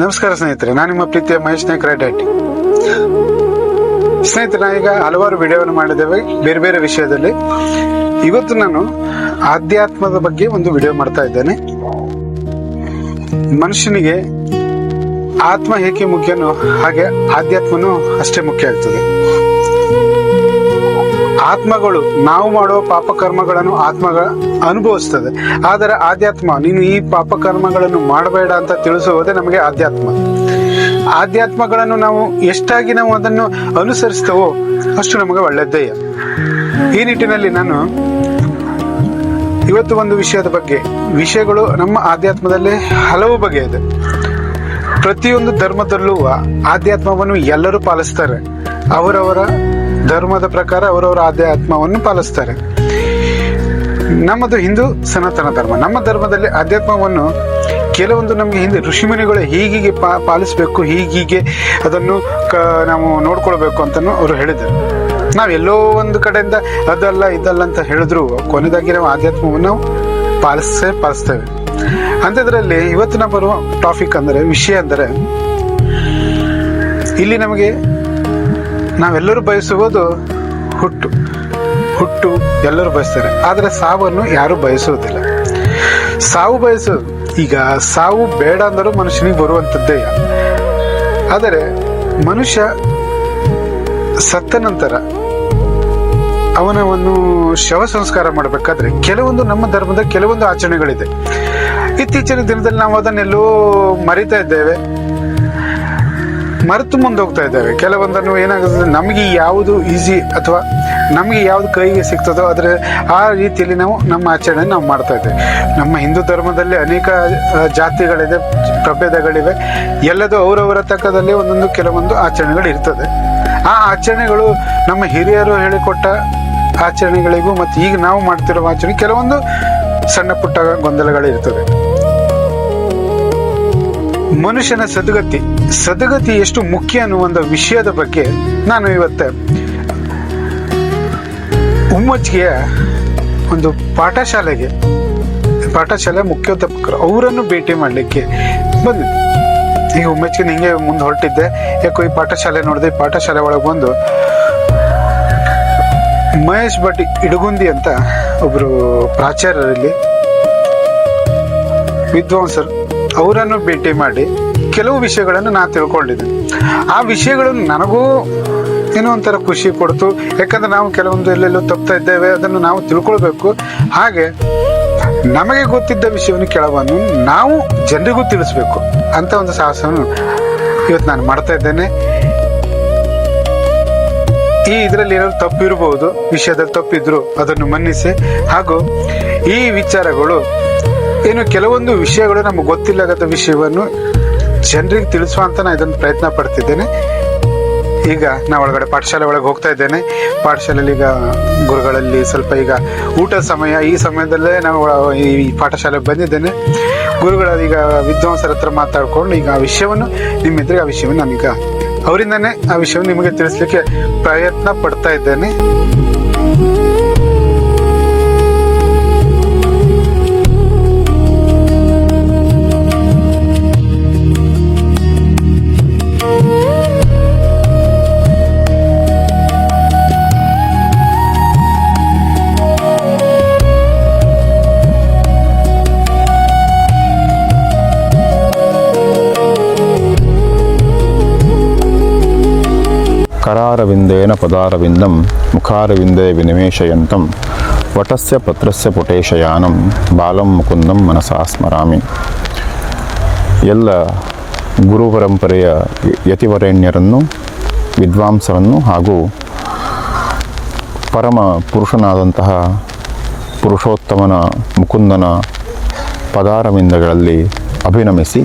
ನಮಸ್ಕಾರ ಸ್ನೇಹಿತರೆ, ನಾನು ನಿಮ್ಮ ಪ್ರೀತಿಯ ಮಹೇಶ್ ನಾಯ್ಕ ರೆಡ್ಡಿ ಸ್ನೇಹಿತರೆ ನಾವೀಗ ಹಲವಾರು ವಿಡಿಯೋವನ್ನು ಮಾಡಿದ್ದೇವೆ, ಬೇರೆ ಬೇರೆ ವಿಷಯದಲ್ಲಿ. ಇವತ್ತು ನಾನು ಆಧ್ಯಾತ್ಮದ ಬಗ್ಗೆ ಒಂದು ವಿಡಿಯೋ ಮಾಡ್ತಾ ಇದ್ದೇನೆ. ಮನುಷ್ಯನಿಗೆ ಆತ್ಮ ಹೇಗೆ ಮುಖ್ಯನೋ ಹಾಗೆ ಆಧ್ಯಾತ್ಮನೂ ಅಷ್ಟೇ ಮುಖ್ಯ ಆಗ್ತದೆ. ಆತ್ಮಗಳು, ನಾವು ಮಾಡುವ ಪಾಪ ಕರ್ಮಗಳನ್ನು ಆತ್ಮಗಳ ಅನುಭವಿಸ್ತದೆ. ಆದರೆ ಆಧ್ಯಾತ್ಮ, ನೀನು ಈ ಪಾಪ ಕರ್ಮಗಳನ್ನು ಮಾಡಬೇಡ ಅಂತ ತಿಳಿಸುವುದೇ ನಮಗೆ ಆಧ್ಯಾತ್ಮ. ಆಧ್ಯಾತ್ಮಗಳನ್ನು ನಾವು ಎಷ್ಟಾಗಿ ನಾವು ಅದನ್ನು ಅನುಸರಿಸ್ತೇವೋ ಅಷ್ಟು ನಮಗೆ ಒಳ್ಳೆದ್ದೇ ಈ ನಿಟ್ಟಿನಲ್ಲಿ ನಾನು ಇವತ್ತು ಒಂದು ವಿಷಯದ ಬಗ್ಗೆ, ವಿಷಯಗಳು ನಮ್ಮ ಆಧ್ಯಾತ್ಮದಲ್ಲಿ ಹಲವು ಬಗೆ ಇದೆ. ಪ್ರತಿಯೊಂದು ಧರ್ಮದಲ್ಲೂ ಆಧ್ಯಾತ್ಮವನ್ನು ಎಲ್ಲರೂ ಪಾಲಿಸ್ತಾರೆ. ಅವರವರ ಧರ್ಮದ ಪ್ರಕಾರ ಅವರವರ ಆಧ್ಯಾತ್ಮವನ್ನು ಪಾಲಿಸ್ತಾರೆ. ನಮ್ಮದು ಹಿಂದೂ ಸನಾತನ ಧರ್ಮ. ನಮ್ಮ ಧರ್ಮದಲ್ಲಿ ಆಧ್ಯಾತ್ಮವನ್ನು ಕೆಲವೊಂದು ನಮಗೆ ಹಿಂದೆ ಋಷಿಮುನಿಗಳು ಹೀಗೀಗೆ ಪಾ, ಪಾಲಿಸಬೇಕು, ಹೀಗೀಗೆ ಅದನ್ನು ಕ, ನಾವು ನೋಡ್ಕೊಳ್ಬೇಕು ಅಂತಲೂ ಅವರು ಹೇಳಿದರು. ನಾವೆಲ್ಲೋ ಒಂದು ಕಡೆಯಿಂದ ಅದಲ್ಲ, ಇದಲ್ಲ ಅಂತ ಹೇಳಿದ್ರು ಕೊನೆದಾಗಿ ನಾವು ಆಧ್ಯಾತ್ಮವನ್ನು ನಾವು ಪಾಲಿಸೇ, ಪಾಲಿಸ್ತೇವೆ. ಅಂಥದ್ರಲ್ಲಿ ಇವತ್ತಿನ ನಾವು ಬರುವ ಟಾಪಿಕ್ ಅಂದರೆ, ವಿಷಯ ಅಂದರೆ, ಇಲ್ಲಿ ನಮಗೆ ನಾವೆಲ್ಲರೂ ಬಯಸುವುದು ಹುಟ್ಟು. ಹುಟ್ಟು ಎಲ್ಲರೂ ಬಯಸ್ತಾರೆ. ಆದರೆ ಸಾವನ್ನು ಯಾರೂ ಬಯಸುವುದಿಲ್ಲ. ಸಾವು ಬಯಸೋದು ಈಗ ಸಾವು ಬೇಡ ಅಂದರೂ ಮನುಷ್ಯನಿಗೆ ಬರುವಂಥದ್ದೇ ಆದರೆ ಮನುಷ್ಯ ಸತ್ತ ನಂತರ ಅವನವನ್ನು ಶವ ಸಂಸ್ಕಾರ ಮಾಡಬೇಕಾದ್ರೆ ಕೆಲವೊಂದು ನಮ್ಮ ಧರ್ಮದ ಕೆಲವೊಂದು ಆಚರಣೆಗಳಿದೆ. ಇತ್ತೀಚಿನ ದಿನದಲ್ಲಿ ನಾವು ಅದನ್ನೆಲ್ಲೋ ಮರಿತಾ ಇದ್ದೇವೆ. ಮರೆತು ಮುಂದೆ ಇದ್ದಾವೆ. ಕೆಲವೊಂದನ್ನು ಏನಾಗುತ್ತೆ ನಮಗೆ ಯಾವುದು ಈಸಿ ಅಥವಾ ನಮಗೆ ಯಾವುದು ಕೈಗೆ ಸಿಗ್ತದೋ ಅದರ ಆ ರೀತಿಯಲ್ಲಿ ನಾವು ನಮ್ಮ ಆಚರಣೆ ನಾವು ಮಾಡ್ತಾ ಇದ್ದೇವೆ. ನಮ್ಮ ಹಿಂದೂ ಧರ್ಮದಲ್ಲಿ ಅನೇಕ ಜಾತಿಗಳಿದೆ, ಪ್ರಭೇದಗಳಿವೆ. ಎಲ್ಲದೂ ಅವರವರ ತಕ್ಕದಲ್ಲಿ ಒಂದೊಂದು ಕೆಲವೊಂದು ಆಚರಣೆಗಳು ಇರ್ತದೆ. ಆ ಆಚರಣೆಗಳು ನಮ್ಮ ಹಿರಿಯರು ಹೇಳಿಕೊಟ್ಟ ಆಚರಣೆಗಳಿಗೂ ಮತ್ತು ಈಗ ನಾವು ಮಾಡ್ತಿರೋ ಆಚರಣೆ ಕೆಲವೊಂದು ಸಣ್ಣ ಪುಟ್ಟ ಗೊಂದಲಗಳು ಇರ್ತದೆ. ಮನುಷ್ಯನ ಸದ್ಗತಿ ಸದ್ಗತಿ ಎಷ್ಟು ಮುಖ್ಯ ಅನ್ನುವ ಒಂದು ವಿಷಯದ ಬಗ್ಗೆ ನಾನು ಇವತ್ತು ಉಮ್ಮಚ್ಚಿಗೆಯ ಒಂದು ಪಾಠಶಾಲೆಗೆ, ಪಾಠಶಾಲೆ ಮುಖ್ಯೋಧ್ಯಾಪಕರು ಅವರನ್ನು ಭೇಟಿ ಮಾಡಲಿಕ್ಕೆ ಬಂದಿದ್ದೆ ಈಗ ಉಮ್ಮಚ್ಚಿಗೆ ಹಿಂಗೆ ಮುಂದೆ ಹೊರಟಿದ್ದೆ. ಯಾಕೋ ಈ ಪಾಠಶಾಲೆ ನೋಡಿದೆ, ಈ ಪಾಠಶಾಲೆ ಒಳಗೆ ಬಂದು ಮಹೇಶ್ ಭಟ್ ಇಡಗುಂದಿ ಅಂತ ಒಬ್ಬರು ಪ್ರಾಚಾರ್ಯರಲ್ಲಿ, ವಿದ್ವಾಂಸರು. ಅವರನ್ನು ಭೇಟಿ ಮಾಡಿ ಕೆಲವು ವಿಷಯಗಳನ್ನು ನಾನು ತಿಳ್ಕೊಂಡಿದ್ದೆ. ಆ ವಿಷಯಗಳನ್ನು ನನಗೂ ಏನೋ ಒಂಥರ ಖುಷಿ ಕೊಡ್ತು. ಯಾಕಂದ್ರೆ ನಾವು ಕೆಲವೊಂದು ಎಲ್ಲೆಲ್ಲೋ ತಪ್ತಾ ಇದ್ದೇವೆ, ಅದನ್ನು ನಾವು ತಿಳ್ಕೊಳ್ಬೇಕು. ಹಾಗೆ ನಮಗೆ ಗೊತ್ತಿದ್ದ ವಿಷಯವನ್ನು ಕೆಲವನ್ನು ನಾವು ಜನರಿಗೂ ತಿಳಿಸ್ಬೇಕು ಅಂತ ಒಂದು ಸಾಹಸವನ್ನು ಇವತ್ತು ನಾನು ಮಾಡ್ತಾ ಇದ್ದೇನೆ. ಈ ಇದರಲ್ಲಿ ಏನಾದ್ರು ತಪ್ಪಿರಬಹುದು ವಿಷಯದಲ್ಲಿ ತಪ್ಪಿದ್ರು ಅದನ್ನು ಮನ್ನಿಸಿ. ಹಾಗೂ ಈ ವಿಚಾರಗಳು ಏನು ಕೆಲವೊಂದು ವಿಷಯಗಳು ನಮಗೆ ಗೊತ್ತಿಲ್ಲದ ವಿಷಯವನ್ನು ಜನರಿಗೆ ತಿಳಿಸುವಂತ ನಾನು ಇದನ್ನು ಪ್ರಯತ್ನ ಪಡ್ತಿದ್ದೇನೆ. ಈಗ ನಾ ಒಳಗಡೆ ಪಾಠಶಾಲೆ ಒಳಗೆ ಹೋಗ್ತಾ ಇದ್ದೇನೆ. ಪಾಠಶಾಲೆಯಲ್ಲಿ ಈಗ ಗುರುಗಳಲ್ಲಿ ಸ್ವಲ್ಪ ಈಗ ಊಟ ಸಮಯ, ಈ ಸಮಯದಲ್ಲೇ ನಾವು ಈ ಪಾಠಶಾಲೆಗೆ ಬಂದಿದ್ದೇನೆ. ಗುರುಗಳ ಈಗ ವಿದ್ವಾಂಸರ ಹತ್ರ ಮಾತಾಡ್ಕೊಂಡು ಈಗ ಆ ವಿಷಯವನ್ನು ನಿಮ್ಮ ಎದುರಿಗೆ ಆ ವಿಷಯವನ್ನು ನಾನೀಗ ಅವರಿಂದನೇ ಆ ವಿಷಯವನ್ನು ನಿಮಗೆ ತಿಳಿಸ್ಲಿಕ್ಕೆ ಪ್ರಯತ್ನ ಪಡ್ತಾ ಇದ್ದೇನೆ. ಮುಖಾರವಿಂದೇನ ಪದಾರವಿಂದಂ ಮುಖಾರವಿಂದೇ ವಿನಿವೇಶಯಂತಂ ವಟಸ್ಯ ಪತ್ರಸ್ಯ ಪುಟೇಶಯಾನಂ ಬಾಲಂ ಮುಕುಂದಂ ಮನಸಾ ಸ್ಮರಾಮಿ. ಎಲ್ಲ ಗುರು ಪರಂಪರೆಯ ಯತಿವರೆಣ್ಯರನ್ನು, ವಿದ್ವಾಂಸರನ್ನು ಹಾಗೂ ಪರಮ ಪುರುಷನಾದಂತಹ ಪುರುಷೋತ್ತಮನ ಮುಕುಂದನ ಪದಾರವಿಂದಗಳಲ್ಲಿ ಅಭಿನಮಿಸಿ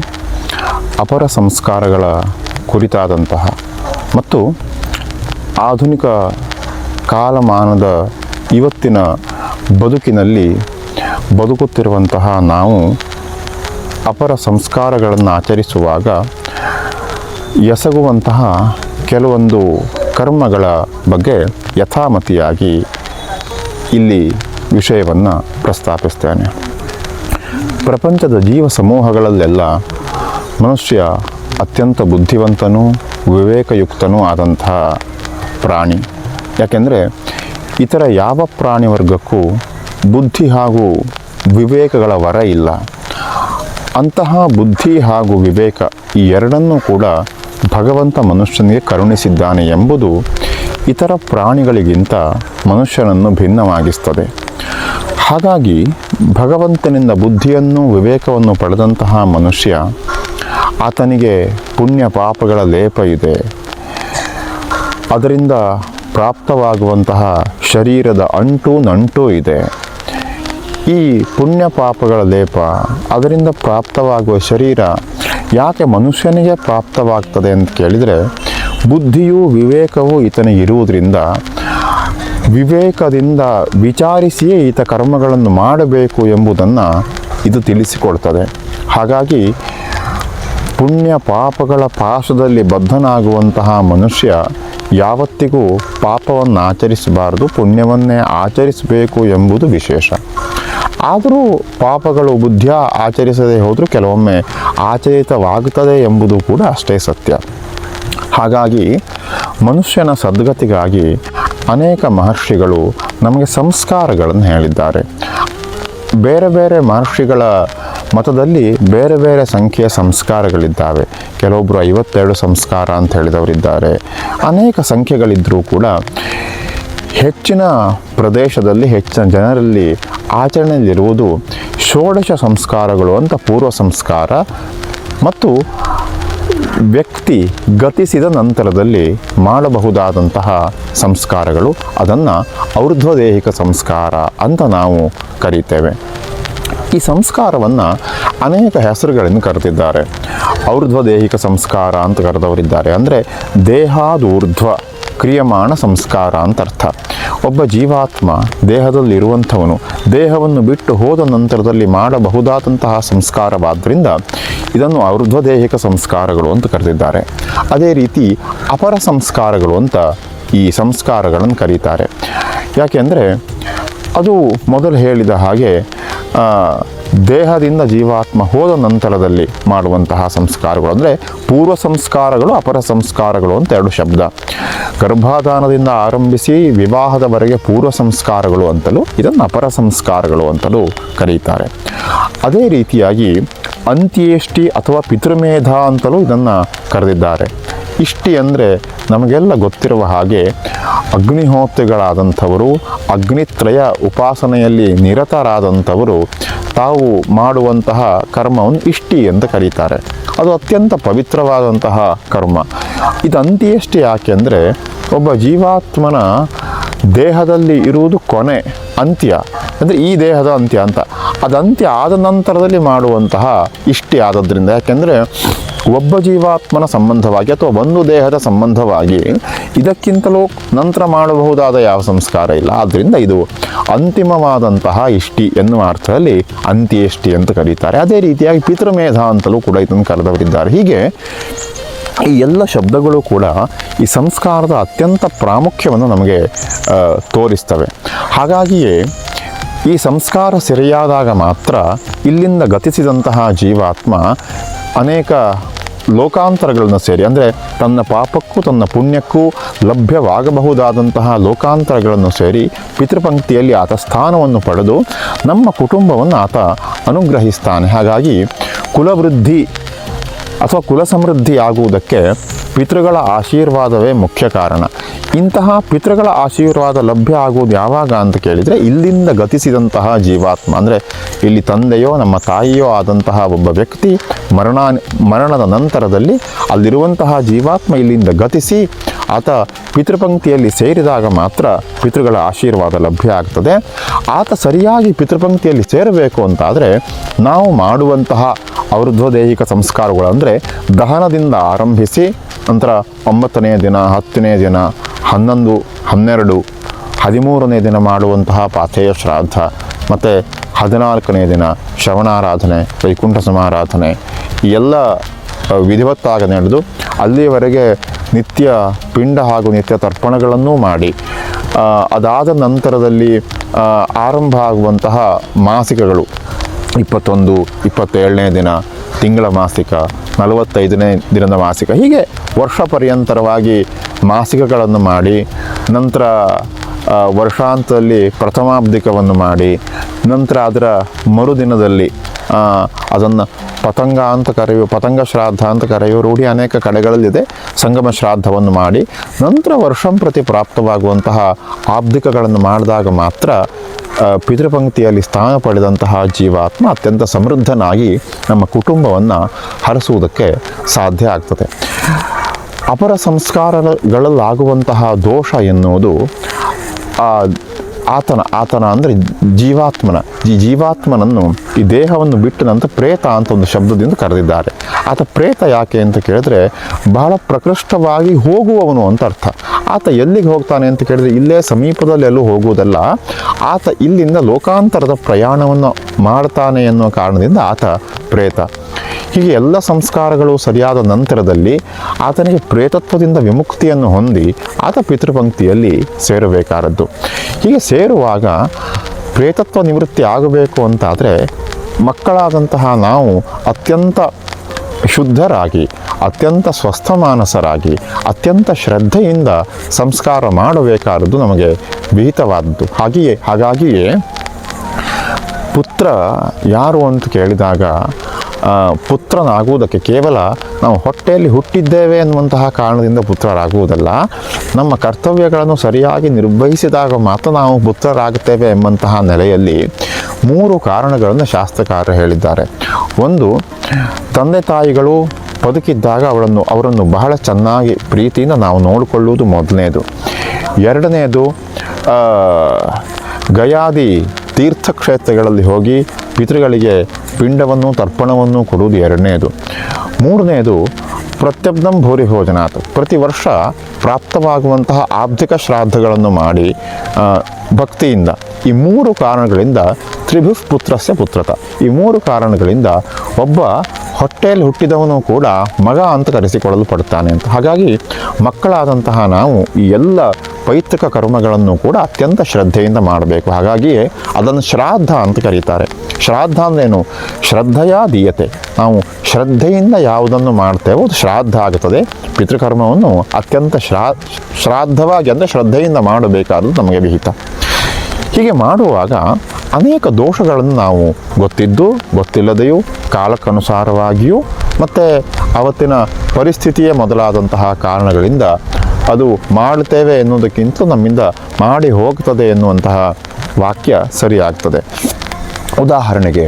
ಅಪರ ಸಂಸ್ಕಾರಗಳ ಕುರಿತಾದಂತಹ ಮತ್ತು ಆಧುನಿಕ ಕಾಲಮಾನದ ಇವತ್ತಿನ ಬದುಕಿನಲ್ಲಿ ಬದುಕುತ್ತಿರುವಂತಹ ನಾವು ಅಪರ ಸಂಸ್ಕಾರಗಳನ್ನು ಆಚರಿಸುವಾಗ ಎಸಗುವಂತಹ ಕೆಲವೊಂದು ಕರ್ಮಗಳ ಬಗ್ಗೆ ಯಥಾಮತಿಯಾಗಿ ಇಲ್ಲಿ ವಿಷಯವನ್ನು ಪ್ರಸ್ತಾಪಿಸ್ತೇನೆ. ಪ್ರಪಂಚದ ಜೀವ ಸಮೂಹಗಳಲ್ಲೆಲ್ಲ ಮನುಷ್ಯ ಅತ್ಯಂತ ಬುದ್ಧಿವಂತನೂ ವಿವೇಕಯುಕ್ತನೂ ಆದಂತಹ ಪ್ರಾಣಿ. ಯಾಕೆಂದರೆ ಇತರ ಯಾವ ಪ್ರಾಣಿ ವರ್ಗಕ್ಕೂ ಬುದ್ಧಿ ಹಾಗೂ ವಿವೇಕಗಳ ವರ ಇಲ್ಲ. ಅಂತಹ ಬುದ್ಧಿ ಹಾಗೂ ವಿವೇಕ ಈ ಎರಡನ್ನೂ ಕೂಡ ಭಗವಂತ ಮನುಷ್ಯನಿಗೆ ಕರುಣಿಸಿದ್ದಾನೆ ಎಂಬುದು ಇತರ ಪ್ರಾಣಿಗಳಿಗಿಂತ ಮನುಷ್ಯನನ್ನು ಭಿನ್ನವಾಗಿಸ್ತದೆ. ಹಾಗಾಗಿ ಭಗವಂತನಿಂದ ಬುದ್ಧಿಯನ್ನು ವಿವೇಕವನ್ನು ಪಡೆದಂತಹ ಮನುಷ್ಯ ಆತನಿಗೆ ಪುಣ್ಯ ಪಾಪಗಳ ಲೇಪ ಇದೆ. ಅದರಿಂದ ಪ್ರಾಪ್ತವಾಗುವಂತಹ ಶರೀರದ ಅಂಟು ನಂಟು ಇದೆ. ಈ ಪುಣ್ಯ ಪಾಪಗಳ ಲೇಪ ಅದರಿಂದ ಪ್ರಾಪ್ತವಾಗುವ ಶರೀರ ಯಾಕೆ ಮನುಷ್ಯನಿಗೆ ಪ್ರಾಪ್ತವಾಗ್ತದೆ ಅಂತ ಕೇಳಿದರೆ, ಬುದ್ಧಿಯೂ ವಿವೇಕವು ಇರುವುದರಿಂದ, ವಿವೇಕದಿಂದ ವಿಚಾರಿಸಿಯೇ ಈತ ಕರ್ಮಗಳನ್ನು ಮಾಡಬೇಕು ಎಂಬುದನ್ನು ಇದು ತಿಳಿಸಿಕೊಡ್ತದೆ. ಹಾಗಾಗಿ ಪುಣ್ಯ ಪಾಪಗಳ ಪಾಶದಲ್ಲಿ ಬದ್ಧನಾಗುವಂತಹ ಮನುಷ್ಯ ಯಾವತ್ತಿಗೂ ಪಾಪವನ್ನು ಆಚರಿಸಬಾರದು ಪುಣ್ಯವನ್ನೇ ಆಚರಿಸಬೇಕು ಎಂಬುದು ವಿಶೇಷ. ಆದರೂ ಪಾಪಗಳು ಬುದ್ಧಿಯ ಆಚರಿಸದೆ ಹೋದರೂ ಕೆಲವೊಮ್ಮೆ ಆಚರಿತವಾಗುತ್ತದೆ ಎಂಬುದು ಕೂಡ ಅಷ್ಟೇ ಸತ್ಯ. ಹಾಗಾಗಿ ಮನುಷ್ಯನ ಸದ್ಗತಿಗಾಗಿ ಅನೇಕ ಮಹರ್ಷಿಗಳು ನಮಗೆ ಸಂಸ್ಕಾರಗಳನ್ನು ಹೇಳಿದ್ದಾರೆ. ಬೇರೆ ಬೇರೆ ಮಹರ್ಷಿಗಳ ಮತದಲ್ಲಿ ಬೇರೆ ಬೇರೆ ಸಂಖ್ಯೆಯ ಸಂಸ್ಕಾರಗಳಿದ್ದಾವೆ. ಕೆಲವೊಬ್ಬರು ಐವತ್ತೆರಡು ಸಂಸ್ಕಾರ ಅಂತ ಹೇಳಿದವರಿದ್ದಾರೆ. ಅನೇಕ ಸಂಖ್ಯೆಗಳಿದ್ದರೂ ಕೂಡ ಹೆಚ್ಚಿನ ಪ್ರದೇಶದಲ್ಲಿ, ಹೆಚ್ಚಿನ ಜನರಲ್ಲಿ ಆಚರಣೆಯಲ್ಲಿರುವುದು ಷೋಡಶ ಸಂಸ್ಕಾರಗಳು ಅಂತ ಪೂರ್ವ ಸಂಸ್ಕಾರ ಮತ್ತು ವ್ಯಕ್ತಿ ಗತಿಸಿದ ನಂತರದಲ್ಲಿ ಮಾಡಬಹುದಾದಂತಹ ಸಂಸ್ಕಾರಗಳು. ಅದನ್ನು ಔರ್ಧ್ವದೇಹಿಕ ಸಂಸ್ಕಾರ ಅಂತ ನಾವು ಕರೀತೇವೆ. ಈ ಸಂಸ್ಕಾರವನ್ನು ಅನೇಕ ಹೆಸರುಗಳನ್ನು ಕರೆದಿದ್ದಾರೆ. ಔರ್ಧ್ವದೇಹಿಕ ಸಂಸ್ಕಾರ ಅಂತ ಕರೆದವರಿದ್ದಾರೆ. ಅಂದರೆ ದೇಹಾದೂರ್ಧ್ವ, ಕ್ರಿಯಮಾಣ ಸಂಸ್ಕಾರ ಅಂತ ಅರ್ಥ. ಒಬ್ಬ ಜೀವಾತ್ಮ ದೇಹದಲ್ಲಿರುವಂಥವನು ದೇಹವನ್ನು ಬಿಟ್ಟು ಹೋದ ನಂತರದಲ್ಲಿ ಮಾಡಬಹುದಾದಂತಹ ಸಂಸ್ಕಾರವಾದ್ದರಿಂದ ಇದನ್ನು ಔರ್ಧ್ವದೇಹಿಕ ಸಂಸ್ಕಾರಗಳು ಅಂತ ಕರೆದಿದ್ದಾರೆ. ಅದೇ ರೀತಿ ಅಪರ ಸಂಸ್ಕಾರಗಳು ಅಂತ ಈ ಸಂಸ್ಕಾರಗಳನ್ನು ಕರೀತಾರೆ. ಯಾಕೆಂದರೆ ಅದು ಮೊದಲು ಹೇಳಿದ ಹಾಗೆ ದೇಹದಿಂದ ಜೀವಾತ್ಮ ಹೋದ ನಂತರದಲ್ಲಿ ಮಾಡುವಂತಹ ಸಂಸ್ಕಾರಗಳು ಅಂದರೆ ಪೂರ್ವ ಸಂಸ್ಕಾರಗಳು, ಅಪರ ಸಂಸ್ಕಾರಗಳು ಅಂತ ಎರಡು ಶಬ್ದ. ಗರ್ಭಾಧಾನದಿಂದ ಆರಂಭಿಸಿ ವಿವಾಹದವರೆಗೆ ಪೂರ್ವ ಸಂಸ್ಕಾರಗಳು ಅಂತಲೂ ಇದನ್ನು ಅಪರ ಸಂಸ್ಕಾರಗಳು ಅಂತಲೂ ಕರೀತಾರೆ. ಅದೇ ರೀತಿಯಾಗಿ ಅಂತ್ಯೇಷ್ಟಿ ಅಥವಾ ಪಿತೃಮೇಧ ಅಂತಲೂ ಇದನ್ನು ಕರೆದಿದ್ದಾರೆ. ಇಷ್ಟಿ ಅಂದರೆ ನಮಗೆಲ್ಲ ಗೊತ್ತಿರುವ ಹಾಗೆ ಅಗ್ನಿಹೋತ್ರಿಗಳಾದಂಥವರು, ಅಗ್ನಿತ್ರಯ ಉಪಾಸನೆಯಲ್ಲಿ ನಿರತರಾದಂಥವರು ತಾವು ಮಾಡುವಂತಹ ಕರ್ಮವನ್ನು ಇಷ್ಟಿ ಅಂತ ಕರೀತಾರೆ. ಅದು ಅತ್ಯಂತ ಪವಿತ್ರವಾದಂತಹ ಕರ್ಮ. ಇದು ಅಂತಿಯಷ್ಟೇ ಯಾಕೆಂದರೆ ಒಬ್ಬ ಜೀವಾತ್ಮನ ದೇಹದಲ್ಲಿ ಇರುವುದು ಕೊನೆ, ಅಂತ್ಯ. ಅಂದರೆ ಈ ದೇಹದ ಅಂತ್ಯ ಅಂತ. ಅದು ಅಂತ್ಯ ಆದ ನಂತರದಲ್ಲಿ ಮಾಡುವಂತಹ ಇಷ್ಟಿ ಆದದ್ರಿಂದ ಯಾಕೆಂದರೆ ಒಬ್ಬ ಜೀವಾತ್ಮನ ಸಂಬಂಧವಾಗಿ ಅಥವಾ ಒಂದು ದೇಹದ ಸಂಬಂಧವಾಗಿ ಇದಕ್ಕಿಂತಲೂ ನಂತರ ಮಾಡಬಹುದಾದ ಯಾವ ಸಂಸ್ಕಾರ ಇಲ್ಲ. ಆದ್ದರಿಂದ ಇದು ಅಂತಿಮವಾದಂತಹ ಇಷ್ಟಿ ಎನ್ನುವ ಅರ್ಥದಲ್ಲಿ ಅಂತ್ಯೇಷ್ಟಿ ಅಂತ ಕರೀತಾರೆ. ಅದೇ ರೀತಿಯಾಗಿ ಪಿತೃಮೇಧ ಅಂತಲೂ ಕೂಡ ಇದನ್ನು ಕರೆದವರಿದ್ದಾರೆ. ಹೀಗೆ ಈ ಎಲ್ಲ ಶಬ್ದಗಳು ಕೂಡ ಈ ಸಂಸ್ಕಾರದ ಅತ್ಯಂತ ಪ್ರಾಮುಖ್ಯವನ್ನು ನಮಗೆ ತೋರಿಸ್ತವೆ. ಹಾಗಾಗಿಯೇ ಈ ಸಂಸ್ಕಾರ ಸರಿಯಾದಾಗ ಮಾತ್ರ ಇಲ್ಲಿಂದ ಗತಿಸಿದಂತಹ ಜೀವಾತ್ಮ ಅನೇಕ ಲೋಕಾಂತರಗಳನ್ನು ಸೇರಿ, ಅಂದರೆ ತನ್ನ ಪಾಪಕ್ಕೂ ತನ್ನ ಪುಣ್ಯಕ್ಕೂ ಲಭ್ಯವಾಗಬಹುದಾದಂತಹ ಲೋಕಾಂತರಗಳನ್ನು ಸೇರಿ ಪಿತೃಪಂಕ್ತಿಯಲ್ಲಿ ಆತ ಸ್ಥಾನವನ್ನು ಪಡೆದು ನಮ್ಮ ಕುಟುಂಬವನ್ನು ಆತ ಅನುಗ್ರಹಿಸ್ತಾನೆ. ಹಾಗಾಗಿ ಕುಲವೃದ್ಧಿ ಅಥವಾ ಕುಲ ಸಮೃದ್ಧಿ ಆಗುವುದಕ್ಕೆ ಪಿತೃಗಳ ಆಶೀರ್ವಾದವೇ ಮುಖ್ಯ ಕಾರಣ. ಇಂತಹ ಪಿತೃಗಳ ಆಶೀರ್ವಾದ ಲಭ್ಯ ಆಗುವುದು ಯಾವಾಗ ಅಂತ ಕೇಳಿದರೆ ಇಲ್ಲಿಂದ ಗತಿಸಿದಂತಹ ಜೀವಾತ್ಮ, ಅಂದರೆ ಇಲ್ಲಿ ತಂದೆಯೋ, ನಮ್ಮ ತಾಯಿಯೋ ಆದಂತಹ ಒಬ್ಬ ವ್ಯಕ್ತಿ ಮರಣ ಮರಣದ ನಂತರದಲ್ಲಿ ಅಲ್ಲಿರುವಂತಹ ಜೀವಾತ್ಮ ಇಲ್ಲಿಂದ ಗತಿಸಿ ಆತ ಪಿತೃಪಂಕ್ತಿಯಲ್ಲಿ ಸೇರಿದಾಗ ಮಾತ್ರ ಪಿತೃಗಳ ಆಶೀರ್ವಾದ ಲಭ್ಯ ಆಗ್ತದೆ. ಆತ ಸರಿಯಾಗಿ ಪಿತೃಪಂಕ್ತಿಯಲ್ಲಿ ಸೇರಬೇಕು ಅಂತಾದರೆ ನಾವು ಮಾಡುವಂತಹ ಔರ್ಧ್ವದೇಹಿಕ ಸಂಸ್ಕಾರಗಳು ಅಂದರೆ ದಹನದಿಂದ ಆರಂಭಿಸಿ ನಂತರ ಒಂಬತ್ತನೆಯ ದಿನ ಹತ್ತನೆಯ ದಿನ, ಹನ್ನೊಂದು, ಹನ್ನೆರಡು, ಹದಿಮೂರನೇ ದಿನ ಮಾಡುವಂತಹ ಪಾಥೇಯ ಶ್ರಾದ್ದ, ಮತ್ತು ಹದಿನಾಲ್ಕನೇ ದಿನ ಶ್ರವಣಾರಾಧನೆ, ವೈಕುಂಠ ಸಮಾರಾಧನೆ ಎಲ್ಲ ವಿಧಿವತ್ತಾಗಿ ನಡೆದು ಅಲ್ಲಿಯವರೆಗೆ ನಿತ್ಯ ಪಿಂಡ ಹಾಗೂ ನಿತ್ಯ ತರ್ಪಣಗಳನ್ನೂ ಮಾಡಿ ಅದಾದ ನಂತರದಲ್ಲಿ ಆರಂಭ ಆಗುವಂತಹ ಮಾಸಿಕಗಳು. ಇಪ್ಪತ್ತೊಂದು, ಇಪ್ಪತ್ತೇಳನೇ ದಿನ, ತಿಂಗಳ ಮಾಸಿಕ, ನಲವತ್ತೈದನೇ ದಿನದ ಮಾಸಿಕ. ಹೀಗೆ ವರ್ಷ ಪರ್ಯಂತರವಾಗಿ ಮಾಸಿಕಗಳನ್ನು ಮಾಡಿ, ನಂತರ ವರ್ಷಾಂತದಲ್ಲಿ ಪ್ರಥಮಾಬ್ಧಿಕವನ್ನು ಮಾಡಿ ನಂತರ ಅದರ ಮರುದಿನದಲ್ಲಿ ಅದನ್ನು ಪತಂಗ ಅಂತ ಕರೆಯುವ ಪತಂಗ ಶ್ರಾದ್ದ ಅಂತ ಕರೆಯುವ ರೂಢಿ ಅನೇಕ ಕಡೆಗಳಲ್ಲಿದೆ. ಸಂಗಮ ಶ್ರಾದ್ದವನ್ನು ಮಾಡಿ, ನಂತರ ವರ್ಷಂ ಪ್ರತಿ ಪ್ರಾಪ್ತವಾಗುವಂತಹ ಆಬ್ದಿಕಗಳನ್ನು ಮಾಡಿದಾಗ ಮಾತ್ರ ಪಿತೃಪಂಕ್ತಿಯಲ್ಲಿ ಸ್ಥಾನ ಪಡೆದಂತಹ ಜೀವಾತ್ಮ ಅತ್ಯಂತ ಸಮೃದ್ಧನಾಗಿ ನಮ್ಮ ಕುಟುಂಬವನ್ನು ಹರಸುವುದಕ್ಕೆ ಸಾಧ್ಯ ಆಗ್ತದೆ. ಅಪರ ಸಂಸ್ಕಾರಗಳಲ್ಲಾಗುವಂತಹ ದೋಷ ಎನ್ನುವುದು ಆತನ ಆತನ ಅಂದರೆ ಜೀವಾತ್ಮನ, ಈ ಜೀವಾತ್ಮನನ್ನು ಈ ದೇಹವನ್ನು ಬಿಟ್ಟ ನಂತರ ಪ್ರೇತ ಅಂತ ಒಂದು ಶಬ್ದದಿಂದ ಕರೆದಿದ್ದಾರೆ. ಆತ ಪ್ರೇತ ಯಾಕೆ ಅಂತ ಕೇಳಿದ್ರೆ ಬಹಳ ಪ್ರಕೃಷ್ಟವಾಗಿ ಹೋಗುವವನು ಅಂತ ಅರ್ಥ. ಆತ ಎಲ್ಲಿಗೆ ಹೋಗ್ತಾನೆ ಅಂತ ಕೇಳಿದ್ರೆ ಇಲ್ಲೇ ಸಮೀಪದಲ್ಲಿ ಎಲ್ಲೂ ಹೋಗುವುದಲ್ಲ. ಆತ ಇಲ್ಲಿಂದ ಲೋಕಾಂತರದ ಪ್ರಯಾಣವನ್ನು ಮಾಡ್ತಾನೆ ಎನ್ನುವ ಕಾರಣದಿಂದ ಆತ ಪ್ರೇತ. ಹೀಗೆ ಎಲ್ಲ ಸಂಸ್ಕಾರಗಳು ಸರಿಯಾದ ನಂತರದಲ್ಲಿ ಆತನಿಗೆ ಪ್ರೇತತ್ವದಿಂದ ವಿಮುಕ್ತಿಯನ್ನು ಹೊಂದಿ ಆತ ಪಿತೃಪಂಕ್ತಿಯಲ್ಲಿ ಸೇರಬೇಕಾದದ್ದು. ಹೀಗೆ ಸೇರುವಾಗ ಪ್ರೇತತ್ವ ನಿವೃತ್ತಿ ಆಗಬೇಕು ಅಂತಾದರೆ ಮಕ್ಕಳಾದಂತಹ ನಾವು ಅತ್ಯಂತ ಶುದ್ಧರಾಗಿ, ಅತ್ಯಂತ ಸ್ವಸ್ಥ ಮಾನಸರಾಗಿ ಅತ್ಯಂತ ಶ್ರದ್ಧೆಯಿಂದ ಸಂಸ್ಕಾರ ಮಾಡಬೇಕಾದದ್ದು ನಮಗೆ ವಿಹಿತವಾದದ್ದು. ಹಾಗೆಯೇ, ಹಾಗಾಗಿಯೇ ಪುತ್ರ ಯಾರು ಅಂತ ಕೇಳಿದಾಗ ಪುತ್ರನಾಗುವುದಕ್ಕೆ ಕೇವಲ ನಾವು ಹೊಟ್ಟೆಯಲ್ಲಿ ಹುಟ್ಟಿದ್ದೇವೆ ಎನ್ನುವಂತಹ ಕಾರಣದಿಂದ ಪುತ್ರರಾಗುವುದಲ್ಲ. ನಮ್ಮ ಕರ್ತವ್ಯಗಳನ್ನು ಸರಿಯಾಗಿ ನಿರ್ವಹಿಸಿದಾಗ ಮಾತ್ರ ನಾವು ಪುತ್ರರಾಗುತ್ತೇವೆ ಎಂಬಂತಹ ನೆಲೆಯಲ್ಲಿ ಮೂರು ಕಾರಣಗಳನ್ನು ಶಾಸ್ತ್ರಕಾರರು ಹೇಳಿದ್ದಾರೆ. ಒಂದು, ತಂದೆ ತಾಯಿಗಳು ಬದುಕಿದ್ದಾಗ ಅವಳನ್ನು, ಅವರನ್ನು ಬಹಳ ಚೆನ್ನಾಗಿ ಪ್ರೀತಿಯಿಂದ ನಾವು ನೋಡಿಕೊಳ್ಳುವುದು ಮೊದಲನೇದು. ಎರಡನೆಯದು ಗಯಾದಿ ತೀರ್ಥಕ್ಷೇತ್ರಗಳಲ್ಲಿ ಹೋಗಿ ಪಿತೃಗಳಿಗೆ ಪಿಂಡವನ್ನು, ತರ್ಪಣವನ್ನು ಕೊಡುವುದು ಎರಡನೆಯದು ಮೂರನೆಯದು ಪ್ರತ್ಯಬ್ಧಂ ಭೂರಿ ಭೋಜನಾತ್. ಪ್ರತಿ ವರ್ಷ ಪ್ರಾಪ್ತವಾಗುವಂತಹ ಆಬ್ಧಿಕ ಶ್ರಾದ್ದಗಳನ್ನು ಮಾಡಿ ಭಕ್ತಿಯಿಂದ. ಈ ಮೂರು ಕಾರಣಗಳಿಂದ ತ್ರಿಭುಸ್ ಪುತ್ರಸ್ಯ ಪುತ್ರತ. ಈ ಮೂರು ಕಾರಣಗಳಿಂದ ಒಬ್ಬ ಹೊಟ್ಟೆಯಲ್ಲಿ ಹುಟ್ಟಿದವನು ಕೂಡ ಮಗ ಅಂತ ಕರೆಸಿಕೊಳ್ಳಲು ಪಡ್ತಾನೆ ಅಂತ. ಹಾಗಾಗಿ ಮಕ್ಕಳಾದಂತಹ ನಾವು ಈ ಎಲ್ಲ ಪೈತೃಕ ಕರ್ಮಗಳನ್ನು ಕೂಡ ಅತ್ಯಂತ ಶ್ರದ್ಧೆಯಿಂದ ಮಾಡಬೇಕು. ಹಾಗಾಗಿಯೇ ಅದನ್ನು ಶ್ರಾದ್ದ ಅಂತ ಕರೀತಾರೆ. ಶ್ರಾದ್ದ ಅಂದ್ರೇನು ಶ್ರದ್ಧೆಯ ದೀಯತೆ. ನಾವು ಶ್ರದ್ಧೆಯಿಂದ ಯಾವುದನ್ನು ಮಾಡ್ತೇವೋ ಅದು ಶ್ರಾದ್ದ ಆಗುತ್ತದೆ. ಪಿತೃಕರ್ಮವನ್ನು ಅತ್ಯಂತ ಶ್ರಾ ಶ್ರಾದ್ದವಾಗಿ ಅಂದರೆ ಶ್ರದ್ಧೆಯಿಂದ ಮಾಡಬೇಕಾದದ್ದು ನಮಗೆ ವಿಹಿತ. ಹೀಗೆ ಮಾಡುವಾಗ ಅನೇಕ ದೋಷಗಳನ್ನು ನಾವು ಗೊತ್ತಿದ್ದು, ಗೊತ್ತಿಲ್ಲದೆಯೂ, ಕಾಲಕ್ಕನುಸಾರವಾಗಿಯೂ, ಮತ್ತು ಅವತ್ತಿನ ಪರಿಸ್ಥಿತಿಯೇ ಮೊದಲಾದಂತಹ ಕಾರಣಗಳಿಂದ ಅದು ಮಾಡ್ತೇವೆ ಎನ್ನುವುದಕ್ಕಿಂತ ನಮ್ಮಿಂದ ಮಾಡಿ ಹೋಗ್ತದೆ ಎನ್ನುವಂತಹ ವಾಕ್ಯ ಸರಿಯಾಗ್ತದೆ. ಉದಾಹರಣೆಗೆ,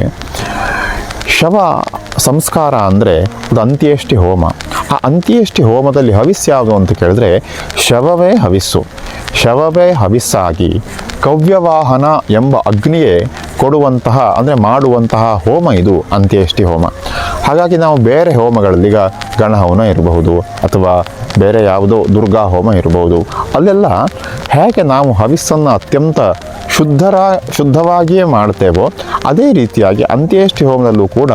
ಶವ ಸಂಸ್ಕಾರ ಅಂದರೆ ಅದು ಅಂತ್ಯೇಷ್ಟಿ ಹೋಮ. ಆ ಅಂತ್ಯೇಷ್ಟಿ ಹೋಮದಲ್ಲಿ ಹವಿಸ್ ಯಾವುದು ಅಂತ ಕೇಳಿದ್ರೆ, ಶವವೇ ಹವಿಸ್ಸು. ಶವವೇ ಹವಿಸ್ಸಾಗಿ ಕವ್ಯವಾಹನ ಎಂಬ ಅಗ್ನಿಯೇ ಕೊಡುವಂತಹ, ಅಂದರೆ ಮಾಡುವಂತಹ ಹೋಮ ಇದು, ಅಂತ್ಯೇಷ್ಟಿ ಹೋಮ. ಹಾಗಾಗಿ ನಾವು ಬೇರೆ ಹೋಮಗಳಲ್ಲಿ ಈಗ ಗಣಹವನ ಇರಬಹುದು, ಅಥವಾ ಬೇರೆ ಯಾವುದೋ ದುರ್ಗಾ ಹೋಮ ಇರಬಹುದು. ಅಲ್ಲೆಲ್ಲ ಹೇಗೆ ನಾವು ಹವಿಸ್ಸನ್ನು ಅತ್ಯಂತ ಶುದ್ಧರ, ಶುದ್ಧವಾಗಿಯೇ ಮಾಡ್ತೇವೋ, ಅದೇ ರೀತಿಯಾಗಿ ಅಂತ್ಯೇಷ್ಟಿ ಹೋಮದಲ್ಲೂ ಕೂಡ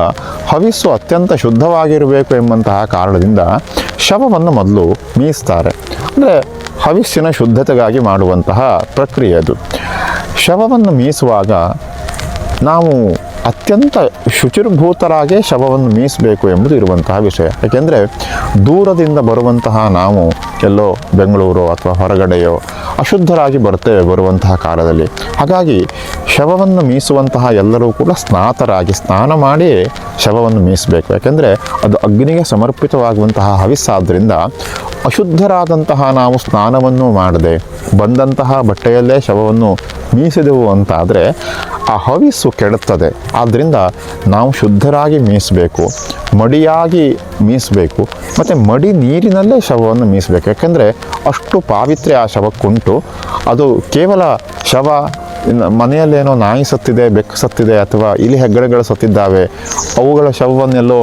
ಹವಿಸ್ಸು ಅತ್ಯಂತ ಶುದ್ಧವಾಗಿರಬೇಕು ಎಂಬಂತಹ ಕಾರಣದಿಂದ ಶವವನ್ನು ಮೊದಲು ಮೀಸ್ತಾರೆ. ಅಂದರೆ ಹವಿಸ್ಸಿನ ಶುದ್ಧತೆಗಾಗಿ ಮಾಡುವಂತಹ ಪ್ರಕ್ರಿಯೆ ಅದು. ಶವವನ್ನು ಮೀಸುವಾಗ ನಾವು ಅತ್ಯಂತ ಶುಚಿರ್ಭೂತರಾಗೇ ಶವವನ್ನು ಮೀಸಬೇಕು ಎಂಬುದು ಇರುವಂತಹ ವಿಷಯ. ಯಾಕೆಂದರೆ ದೂರದಿಂದ ಬರುವಂತಹ ನಾವು ಎಲ್ಲೋ ಬೆಂಗಳೂರು ಅಥವಾ ಹೊರಗಡೆಯೋ ಅಶುದ್ಧರಾಗಿ ಬರ್ತೇವೆ ಬರುವಂತಹ ಕಾಲದಲ್ಲಿ. ಹಾಗಾಗಿ ಶವವನ್ನು ಮೀಸುವಂತಹ ಎಲ್ಲರೂ ಕೂಡ ಸ್ನಾತರಾಗಿ ಸ್ನಾನ ಮಾಡಿ ಶವವನ್ನು ಮೀಸಬೇಕು. ಯಾಕೆಂದರೆ ಅದು ಅಗ್ನಿಗೆ ಸಮರ್ಪಿತವಾಗುವಂತಹ ಹವಿಸ್ಸಾದ್ದರಿಂದ ಅಶುದ್ಧರಾದಂತಹ ನಾವು ಸ್ನಾನವನ್ನು ಮಾಡದೆ ಬಂದಂತಹ ಬಟ್ಟೆಯಲ್ಲೇ ಶವವನ್ನು ಮೀಸಿದೆವು ಅಂತಾದರೆ ಆ ಹವಿಸ್ಸು ಕೆಡುತ್ತದೆ. ಆದ್ದರಿಂದ ನಾವು ಶುದ್ಧರಾಗಿ ಮೀಸಬೇಕು, ಮಡಿಯಾಗಿ ಮೀಸಬೇಕು, ಮತ್ತು ಮಡಿ ನೀರಿನಲ್ಲೇ ಶವವನ್ನು ಮೀಸಬೇಕು. ಯಾಕೆಂದರೆ ಅಷ್ಟು ಪಾವಿತ್ರ್ಯ ಆ ಶವಕ್ಕುಂಟು. ಅದು ಕೇವಲ ಶವ ಮನೆಯಲ್ಲೇನೋ ನಾಯಿ ಸತ್ತಿದೆ, ಬೆಕ್ಕು ಸತ್ತಿದೆ, ಅಥವಾ ಇಲಿ ಹೆಗ್ಗಡೆಗಳು ಸತ್ತಿದ್ದಾವೆ, ಅವುಗಳ ಶವವನ್ನೆಲ್ಲೋ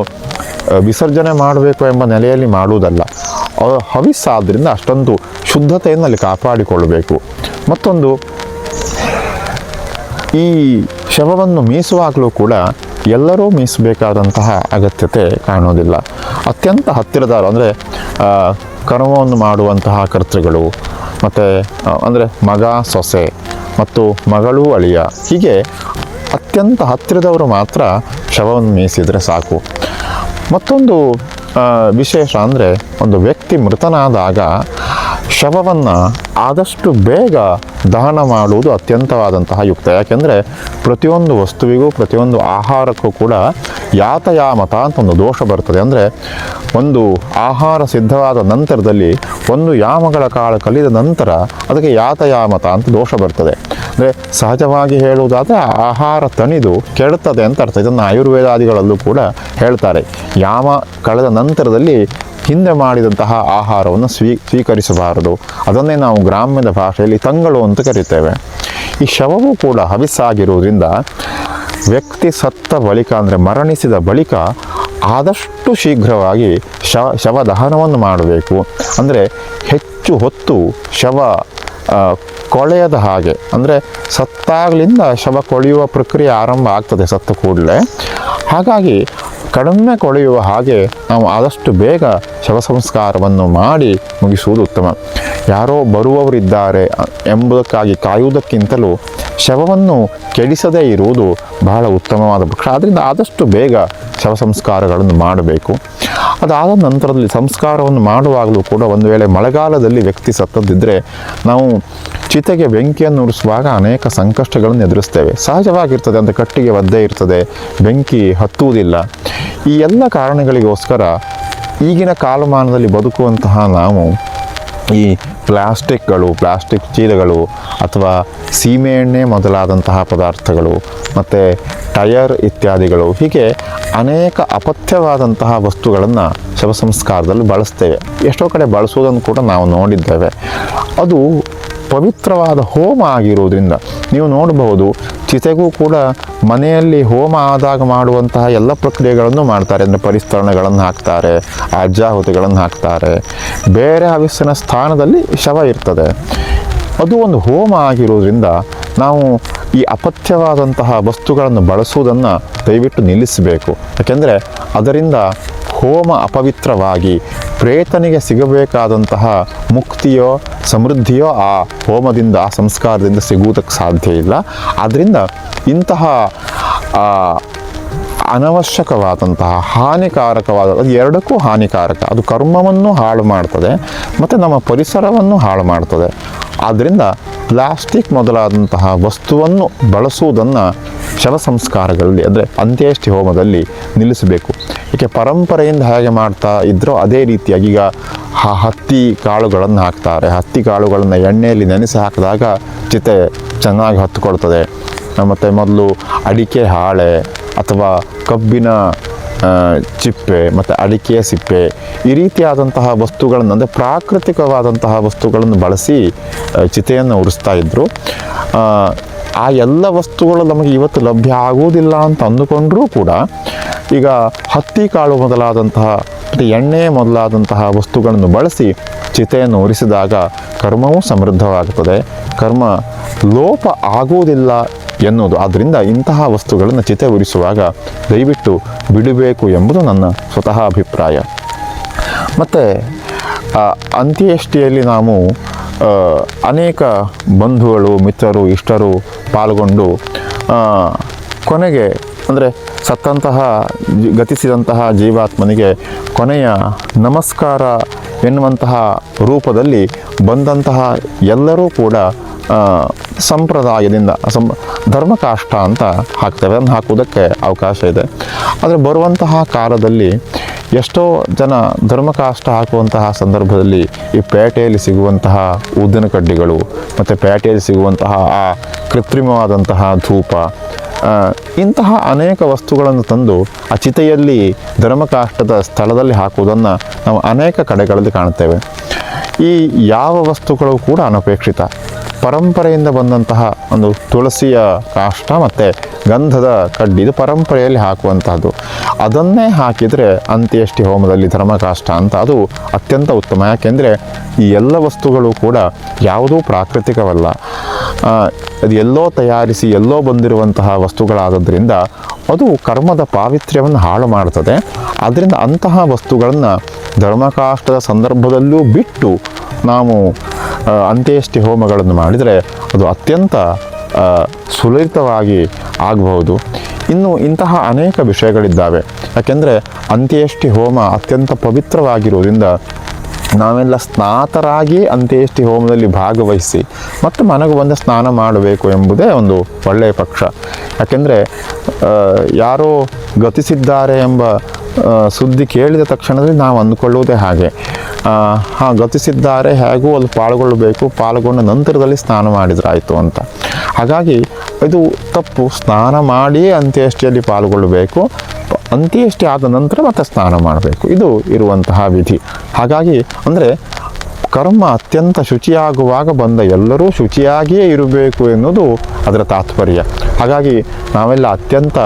ವಿಸರ್ಜನೆ ಮಾಡಬೇಕು ಎಂಬ ನೆಲೆಯಲ್ಲಿ ಮಾಡುವುದಲ್ಲ. ಹವಿಸ್ಸಾದ್ರಿಂದ ಅಷ್ಟೊಂದು ಶುದ್ಧತೆಯನ್ನು ಅಲ್ಲಿ ಕಾಪಾಡಿಕೊಳ್ಳಬೇಕು. ಮತ್ತೊಂದು, ಈ ಶವವನ್ನು ಮೀಸುವಾಗಲೂ ಕೂಡ ಎಲ್ಲರೂ ಮೀಸಬೇಕಾದಂತಹ ಅಗತ್ಯತೆ ಕಾಣೋದಿಲ್ಲ ಅತ್ಯಂತ ಹತ್ತಿರದವರು, ಅಂದರೆ ಕರ್ಮವನ್ನು ಮಾಡುವಂತಹ ಕರ್ತೃಗಳು, ಮತ್ತು ಅಂದರೆ, ಮಗ ಸೊಸೆ ಮತ್ತು ಮಗಳು ಅಳಿಯ, ಹೀಗೆ ಅತ್ಯಂತ ಹತ್ತಿರದವರು ಮಾತ್ರ ಶವವನ್ನು ಮೀಸಿದರೆ ಸಾಕು. ಮತ್ತೊಂದು ವಿಶೇಷ ಅಂದರೆ ಒಂದು ವ್ಯಕ್ತಿ ಮೃತನಾದಾಗ ಶವವನ್ನು ಆದಷ್ಟು ಬೇಗ ದಹನ ಮಾಡುವುದು ಅತ್ಯಂತವಾದಂತಹ ಯುಕ್ತ. ಯಾಕೆಂದರೆ ಪ್ರತಿಯೊಂದು ವಸ್ತುವಿಗೂ, ಪ್ರತಿಯೊಂದು ಆಹಾರಕ್ಕೂ ಕೂಡ ಯಾತಯಾಮತ ಅಂತ ಒಂದು ದೋಷ ಬರ್ತದೆ. ಅಂದರೆ ಒಂದು ಆಹಾರ ಸಿದ್ಧವಾದ ನಂತರದಲ್ಲಿ ಒಂದು ಯಾಮಗಳ ಕಾಲ ಕಲಿದ ನಂತರ ಅದಕ್ಕೆ ಯಾತಯಾಮತ ಅಂತ ದೋಷ ಬರ್ತದೆ. ಅಂದರೆ ಸಹಜವಾಗಿ ಹೇಳುವುದಾದರೆ ಆಹಾರ ತಣಿದು ಕೆಡುತ್ತದೆ ಅಂತ ಅರ್ಥ. ಇದನ್ನು ಆಯುರ್ವೇದಾದಿಗಳಲ್ಲೂ ಕೂಡ ಹೇಳ್ತಾರೆ. ಯಾಮ ಕಳೆದ ನಂತರದಲ್ಲಿ ಹಿಂದೆ ಮಾಡಿದಂತಹ ಆಹಾರವನ್ನು ಸ್ವೀ, ಸ್ವೀಕರಿಸಬಾರದು. ಅದನ್ನೇ ನಾವು ಗ್ರಾಮ್ಯದ ಭಾಷೆಯಲ್ಲಿ ತಂಗಳು ಅಂತ ಕರೀತೇವೆ. ಈ ಶವವು ಕೂಡ ಹವಿಸ್ಸಾಗಿರುವುದರಿಂದ ವ್ಯಕ್ತಿ ಸತ್ತ ಬಳಿಕ ಅಂದರೆ ಮರಣಿಸಿದ ಬಳಿಕ ಆದಷ್ಟು ಶೀಘ್ರವಾಗಿ ಶವ ಶವ ದಹನವನ್ನು ಮಾಡಬೇಕು. ಅಂದರೆ ಹೆಚ್ಚು ಹೊತ್ತು ಶವ ಕೊಳೆಯದ ಹಾಗೆ. ಅಂದರೆ ಸತ್ತಾಗಲಿಂದ ಶವ ಕೊಳೆಯುವ ಪ್ರಕ್ರಿಯೆ ಆರಂಭ ಆಗ್ತದೆ ಸತ್ತ ಕೂಡಲೇ. ಹಾಗಾಗಿ ಕಡಿಮೆ ಕೊಳೆಯುವ ಹಾಗೆ ನಾವು ಆದಷ್ಟು ಬೇಗ ಶವ ಸಂಸ್ಕಾರವನ್ನು ಮಾಡಿ ಮುಗಿಸುವುದು ಉತ್ತಮ. ಯಾರೋ ಬರುವವರಿದ್ದಾರೆ ಎಂಬುದಕ್ಕಾಗಿ ಕಾಯುವುದಕ್ಕಿಂತಲೂ ಶವವನ್ನು ಕೆಡಿಸದೇ ಇರುವುದು ಬಹಳ ಉತ್ತಮವಾದ ಪಕ್ಷ ಆದ್ದರಿಂದ ಆದಷ್ಟು ಬೇಗ ಶವ ಸಂಸ್ಕಾರಗಳನ್ನು ಮಾಡಬೇಕು. ಅದಾದ ನಂತರದಲ್ಲಿ ಸಂಸ್ಕಾರವನ್ನು ಮಾಡುವಾಗಲೂ ಕೂಡ ಒಂದು ವೇಳೆ ಮಳೆಗಾಲದಲ್ಲಿ ವ್ಯಕ್ತಿ ಸತ್ತದ್ದಿದ್ದರೆ ನಾವು ಚಿತೆಗೆ ಬೆಂಕಿಯನ್ನು ಉರಿಸುವಾಗ ಅನೇಕ ಸಂಕಷ್ಟಗಳನ್ನು ಎದುರಿಸ್ತೇವೆ. ಸಹಜವಾಗಿರ್ತದೆ ಅಂತ ಕಟ್ಟಿಗೆ ಒದ್ದೇ ಇರ್ತದೆ, ಬೆಂಕಿ ಹತ್ತುವುದಿಲ್ಲ. ಈ ಎಲ್ಲ ಕಾರಣಗಳಿಗೋಸ್ಕರ ಈಗಿನ ಕಾಲಮಾನದಲ್ಲಿ ಬದುಕುವಂತಹ ನಾವು ಈ ಪ್ಲಾಸ್ಟಿಕ್ಗಳು, ಪ್ಲಾಸ್ಟಿಕ್ ಚೀಲಗಳು ಅಥವಾ ಸೀಮೆಎಣ್ಣೆ ಮೊದಲಾದಂತಹ ಪದಾರ್ಥಗಳು ಮತ್ತು ಟಯರ್ ಇತ್ಯಾದಿಗಳು ಹೀಗೆ ಅನೇಕ ಅಪಥ್ಯವಾದಂತಹ ವಸ್ತುಗಳನ್ನು ಶವ ಸಂಸ್ಕಾರದಲ್ಲಿ ಬಳಸ್ತೇವೆ. ಎಷ್ಟೋ ಕಡೆ ಬಳಸುವುದನ್ನು ಕೂಡ ನಾವು ನೋಡಿದ್ದೇವೆ. ಅದು ಪವಿತ್ರವಾದ ಹೋಮ ಆಗಿರುವುದರಿಂದ ನೀವು ನೋಡಬಹುದು, ಚಿತೆಗೂ ಕೂಡ ಮನೆಯಲ್ಲಿ ಹೋಮ ಆದಾಗ ಮಾಡುವಂತಹ ಎಲ್ಲ ಪ್ರಕ್ರಿಯೆಗಳನ್ನು ಮಾಡ್ತಾರೆ. ಅಂದರೆ ಪರಿಸ್ತರಣೆಗಳನ್ನು ಹಾಕ್ತಾರೆ ಅಜ್ಜಾಹುತಿಗಳನ್ನು ಹಾಕ್ತಾರೆ. ಬೇರೆ ಹವಿಸ್ಸಿನ ಸ್ಥಾನದಲ್ಲಿ ಶವ ಇರ್ತದೆ. ಅದು ಒಂದು ಹೋಮ ಆಗಿರೋದ್ರಿಂದ ನಾವು ಈ ಅಪಥ್ಯವಾದಂತಹ ವಸ್ತುಗಳನ್ನು ಬಳಸುವುದನ್ನು ದಯವಿಟ್ಟು ನಿಲ್ಲಿಸಬೇಕು. ಯಾಕೆಂದರೆ ಅದರಿಂದ ಹೋಮ ಅಪವಿತ್ರವಾಗಿ ಪ್ರೇತನಿಗೆ ಸಿಗಬೇಕಾದಂತಹ ಮುಕ್ತಿಯೋ ಸಮೃದ್ಧಿಯೋ ಆ ಹೋಮದಿಂದ ಆ ಸಂಸ್ಕಾರದಿಂದ ಸಿಗುವುದಕ್ಕೆ ಸಾಧ್ಯ ಇಲ್ಲ. ಆದ್ದರಿಂದ ಇಂತಹ ಅನವಶ್ಯಕವಾದಂತಹ ಹಾನಿಕಾರಕವಾದ ಎರಡಕ್ಕೂ ಹಾನಿಕಾರಕ. ಅದು ಕರ್ಮವನ್ನು ಹಾಳು ಮಾಡ್ತದೆ, ಮತ್ತು ನಮ್ಮ ಪರಿಸರವನ್ನು ಹಾಳು ಮಾಡ್ತದೆ. ಆದ್ದರಿಂದ ಪ್ಲಾಸ್ಟಿಕ್ ಮೊದಲಾದಂತಹ ವಸ್ತುವನ್ನು ಬಳಸುವುದನ್ನು ಶವ ಸಂಸ್ಕಾರಗಳಲ್ಲಿ, ಅಂದರೆ ಅಂತ್ಯೇಷ್ಟಿ ಹೋಮದಲ್ಲಿ ನಿಲ್ಲಿಸಬೇಕು. ಏಕೆ, ಪರಂಪರೆಯಿಂದ ಹೇಗೆ ಮಾಡ್ತಾ ಇದ್ರೋ ಅದೇ ರೀತಿಯಾಗಿ ಈಗ ಹತ್ತಿ ಕಾಳುಗಳನ್ನು ಹಾಕ್ತಾರೆ. ಹತ್ತಿ ಕಾಳುಗಳನ್ನು ಎಣ್ಣೆಯಲ್ಲಿ ನೆನೆಸಿ ಹಾಕಿದಾಗ ಚಿತೆ ಚೆನ್ನಾಗಿ ಹತ್ತುಕೊಳ್ತದೆ ಮತ್ತು ಮೊದಲು ಅಡಿಕೆ ಹಾಳೆ ಅಥವಾ ಕಬ್ಬಿನ ಚಿಪ್ಪೆ ಮತ್ತು ಅಡಿಕೆಯ ಸಿಪ್ಪೆ ಈ ರೀತಿಯಾದಂತಹ ವಸ್ತುಗಳನ್ನು ಅಂದರೆ ಪ್ರಾಕೃತಿಕವಾದಂತಹ ವಸ್ತುಗಳನ್ನು ಬಳಸಿ ಚಿತೆಯನ್ನು ಉರಿಸ್ತಾ ಇದ್ದರು ಆ, ಎಲ್ಲ ವಸ್ತುಗಳು ನಮಗೆ ಇವತ್ತು ಲಭ್ಯ ಆಗುವುದಿಲ್ಲ ಅಂತ ಅಂದುಕೊಂಡರೂ ಕೂಡ ಈಗ ಹತ್ತಿ ಕಾಳು ಮೊದಲಾದಂತಹ ಮತ್ತು ಎಣ್ಣೆ ಮೊದಲಾದಂತಹ ವಸ್ತುಗಳನ್ನು ಬಳಸಿ ಚಿತೆಯನ್ನು ಉರಿಸಿದಾಗ ಕರ್ಮವೂ ಸಮೃದ್ಧವಾಗುತ್ತದೆ. ಕರ್ಮ ಲೋಪ ಆಗುವುದಿಲ್ಲ ಎನ್ನುವುದು. ಆದ್ದರಿಂದ ಇಂತಹ ವಸ್ತುಗಳನ್ನು ಚಿತೆ ಉರಿಸುವಾಗ ದಯವಿಟ್ಟು ಬಿಡಬೇಕು ಎಂಬುದು ನನ್ನ ಸ್ವತಃ ಅಭಿಪ್ರಾಯ. ಮತ್ತು ಅಂತ್ಯೇಷ್ಟಿಯಲ್ಲಿ ನಾವು ಅನೇಕ ಬಂಧುಗಳು, ಮಿತ್ರರು, ಇಷ್ಟರು ಪಾಲ್ಗೊಂಡು ಕೊನೆಗೆ, ಅಂದರೆ ಸತ್ತಂತಹ, ಗತಿಸಿದಂತಹ ಜೀವಾತ್ಮನಿಗೆ ಕೊನೆಯ ನಮಸ್ಕಾರ ಎನ್ನುವಂತಹ ರೂಪದಲ್ಲಿ ಬಂದಂತಹ ಎಲ್ಲರೂ ಕೂಡ ಸಂಪ್ರದಾಯದಿಂದ ಸಂ ಧರ್ಮಕಾಷ್ಟ ಅಂತ ಹಾಕ್ತೇವೆ. ಅದನ್ನು ಹಾಕುವುದಕ್ಕೆ ಅವಕಾಶ ಇದೆ. ಆದರೆ ಬರುವಂತಹ ಕಾಲದಲ್ಲಿ ಎಷ್ಟೋ ಜನ ಧರ್ಮಕಾಷ್ಟ ಹಾಕುವಂತಹ ಸಂದರ್ಭದಲ್ಲಿ ಈ ಪೇಟೆಯಲ್ಲಿ ಸಿಗುವಂತಹ ಊದಿನ ಕಡ್ಡಿಗಳು ಮತ್ತು ಪೇಟೆಯಲ್ಲಿ ಸಿಗುವಂತಹ ಆ ಕೃತ್ರಿಮವಾದಂತಹ ಧೂಪ ಇಂತಹ ಅನೇಕ ವಸ್ತುಗಳನ್ನು ತಂದು ಆ ಚಿತೆಯಲ್ಲಿ ಧರ್ಮಕಾಷ್ಟದ ಸ್ಥಳದಲ್ಲಿ ಹಾಕುವುದನ್ನು ನಾವು ಅನೇಕ ಕಡೆಗಳಲ್ಲಿ ಕಾಣುತ್ತೇವೆ. ಈ ಯಾವ ವಸ್ತುಗಳು ಕೂಡ ಅನಪೇಕ್ಷಿತ. ಪರಂಪರೆಯಿಂದ ಬಂದಂತಹ ಒಂದು ತುಳಸಿಯ ಕಾಷ್ಟ ಮತ್ತು ಗಂಧದ ಕಡ್ಡಿ, ಇದು ಪರಂಪರೆಯಲ್ಲಿ ಹಾಕುವಂತಹದ್ದು. ಅದನ್ನೇ ಹಾಕಿದರೆ ಅಂತ್ಯೇಷ್ಟಿ ಹೋಮದಲ್ಲಿ ಧರ್ಮಕಾಷ್ಟ ಅಂತ ಅದು ಅತ್ಯಂತ ಉತ್ತಮ. ಯಾಕೆಂದರೆ ಈ ಎಲ್ಲ ವಸ್ತುಗಳು ಕೂಡ ಯಾವುದೂ ಪ್ರಾಕೃತಿಕವಲ್ಲ. ಅದು ಎಲ್ಲೋ ತಯಾರಿಸಿ, ಎಲ್ಲೋ ಬಂದಿರುವಂತಹ ವಸ್ತುಗಳಾದದ್ರಿಂದ ಅದು ಕರ್ಮದ ಪಾವಿತ್ರ್ಯವನ್ನು ಹಾಳು ಮಾಡ್ತದೆ. ಆದ್ದರಿಂದ ಅಂತಹ ವಸ್ತುಗಳನ್ನು ಧರ್ಮಕಾಷ್ಟದ ಸಂದರ್ಭದಲ್ಲೂ ಬಿಟ್ಟು ನಾವು ಅಂತ್ಯೇಷ್ಟಿ ಹೋಮಗಳನ್ನು ಮಾಡಿದರೆ ಅದು ಅತ್ಯಂತ ಸುಲಲಿತವಾಗಿ ಆಗಬಹುದು. ಇನ್ನು ಇಂತಹ ಅನೇಕ ವಿಷಯಗಳಿದ್ದಾವೆ. ಯಾಕೆಂದರೆ ಅಂತ್ಯೇಷ್ಟಿ ಹೋಮ ಅತ್ಯಂತ ಪವಿತ್ರವಾಗಿರುವುದರಿಂದ ನಾವೆಲ್ಲ ಸ್ನಾತರಾಗಿ ಅಂತ್ಯೇಷ್ಟಿ ಹೋಮದಲ್ಲಿ ಭಾಗವಹಿಸಿ ಮತ್ತು ಮನೆಗೆ ಬಂದು ಸ್ನಾನ ಮಾಡಬೇಕು ಎಂಬುದೇ ಒಂದು ಒಳ್ಳೆಯ ಪಕ್ಷ. ಯಾಕೆಂದರೆ ಯಾರೋ ಗತಿಸಿದ್ದಾರೆ ಎಂಬ ಸುದ್ದಿ ಕೇಳಿದ ತಕ್ಷಣದಲ್ಲಿ ನಾವು ಅಂದುಕೊಳ್ಳುವುದೇ ಹಾಗೆ. ಹಾಂ, ಗತಿಸಿದ್ದಾರೆ, ಹೇಗೂ ಅಲ್ಲಿ ಪಾಲ್ಗೊಳ್ಳಬೇಕು ಪಾಲ್ಗೊಂಡ ನಂತರದಲ್ಲಿ ಸ್ನಾನ ಮಾಡಿದ್ರಾಯಿತು ಅಂತ. ಹಾಗಾಗಿ ಇದು ತಪ್ಪು. ಸ್ನಾನ ಮಾಡಿಯೇ ಅಂತ್ಯೇಷ್ಟಿಯಲ್ಲಿ ಪಾಲ್ಗೊಳ್ಳಬೇಕು ಅಂತ್ಯೇಷ್ಟಿ ಆದ ನಂತರ ಮತ್ತೆ ಸ್ನಾನ ಮಾಡಬೇಕು. ಇದು ಇರುವಂತಹ ವಿಧಿ. ಹಾಗಾಗಿ ಅಂದರೆ ಕರ್ಮ ಅತ್ಯಂತ ಶುಚಿಯಾಗುವಾಗ ಬಂದ ಎಲ್ಲರೂ ಶುಚಿಯಾಗಿಯೇ ಇರಬೇಕು ಎನ್ನುವುದು ಅದರ ತಾತ್ಪರ್ಯ. ಹಾಗಾಗಿ ನಾವೆಲ್ಲ ಅತ್ಯಂತ